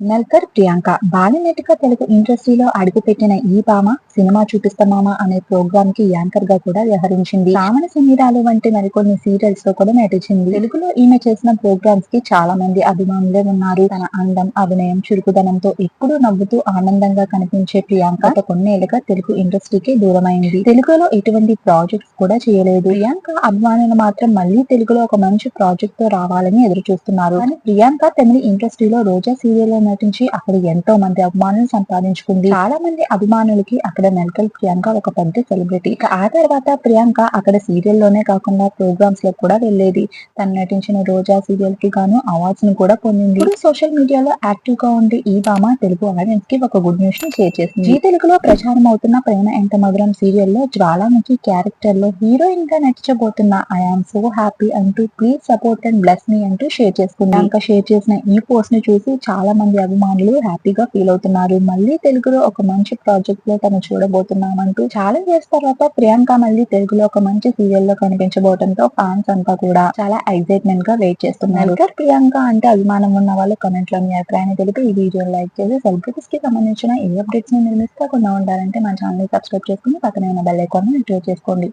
నల్కర్ ప్రియాంక బాలనటిగా తెలుగు ఇండస్ట్రీలో అడుగుపెట్టిన ఈ భామ సినిమా చూపిస్తామా అనే ప్రోగ్రామ్కి యాంకర్గా కూడా వ్యవహరించింది. రావణ సన్నిధాలు వంటి మరికొన్ని సీరియల్స్లో కూడా నటించింది. తెలుగులో ఈమె చేసిన ప్రోగ్రామ్స్కి చాలా మంది అభిమానులే ఉన్నారు. తన అందం అభినయం చురుకుదనంతో ఎప్పుడూ నవ్వుతూ ఆనందంగా కనిపించే ప్రియాంక కొన్నేళ్ళుగా తెలుగు ఇండస్ట్రీకి దూరమైంది. తెలుగులో ఎటువంటి ప్రాజెక్ట్స్ కూడా చేయలేదు. ప్రియాంక అభిమానులు మాత్రం మళ్ళీ తెలుగులో ఒక మంచి ప్రాజెక్ట్తో రావాలని ఎదురు చూస్తున్నారు కానీ ప్రియాంక తమిళ ఇండస్ట్రీలో రోజా సీరియల్ నటించి అక్కడ ఎంతో మంది అభిమానులు సంపాదించుకుంది. చాలా మంది అభిమానులకి అక్కడ నెలకల్ ప్రియాంక ఒక పెద్ద సెలబ్రిటీ. ఆ తర్వాత ప్రియాంక అక్కడ సీరియల్లోనే కాకుండా ప్రోగ్రామ్స్లో కూడా వెళ్ళేది. తను నటించిన రోజా సీరియల్కి గాను అవార్డ్స్ను కూడా పొందింది. సోషల్ మీడియాలో యాక్టివ్గా ఉండే ఈ భామ తెలుగు ఆడియన్స్కి ఒక గుడ్ న్యూస్ని షేర్ చేసింది. జీ తెలుగులో ప్రచారం అవుతున్న ప్రేమ ఎంత మధురం సీరియల్లో జ్వాలాముఖి క్యారెక్టర్లో హీరోయిన్గా నటించబోతున్న ఐఆమ్ సో హ్యాపీ అంటూ please support and bless me అంటూ షేర్ చేసుకుంది. ఇంకా షేర్ చేసిన ఈ పోస్ట్ని చూసి చాలా మంది అభిమానులు హ్యాపీగా ఫీల్ అవుతున్నారు. మళ్ళీ తెలుగులో ఒక మంచి ప్రాజెక్ట్లో తను చూడబోతున్నామంటూ చాలా ఇయర్స్ తర్వాత ప్రియాంక మళ్ళీ తెలుగులో ఒక మంచి సీరియల్లో కనిపించబోవడంతో ఫ్యాన్స్ అంతా కూడా చాలా ఎక్సైట్మెంట్గా వెయిట్ చేస్తున్నారు. ప్రియాంక అంటే అభిమానం ఉన్న వాళ్ళు కమెంట్లో మీ అభిప్రాయాన్ని తెలిపి ఈ వీడియో లైక్ చేసి సెలబ్రిటీస్కి సంబంధించిన ఏ అప్డేట్స్ని మీరు మిస్ కాకుండా ఉండాలంటే మన ఛానల్ సబ్స్క్రైబ్ చేసుకుని పక్కనే ఉన్న బెల్ ఐకాన్ యాక్టివేట్ చేసుకోండి.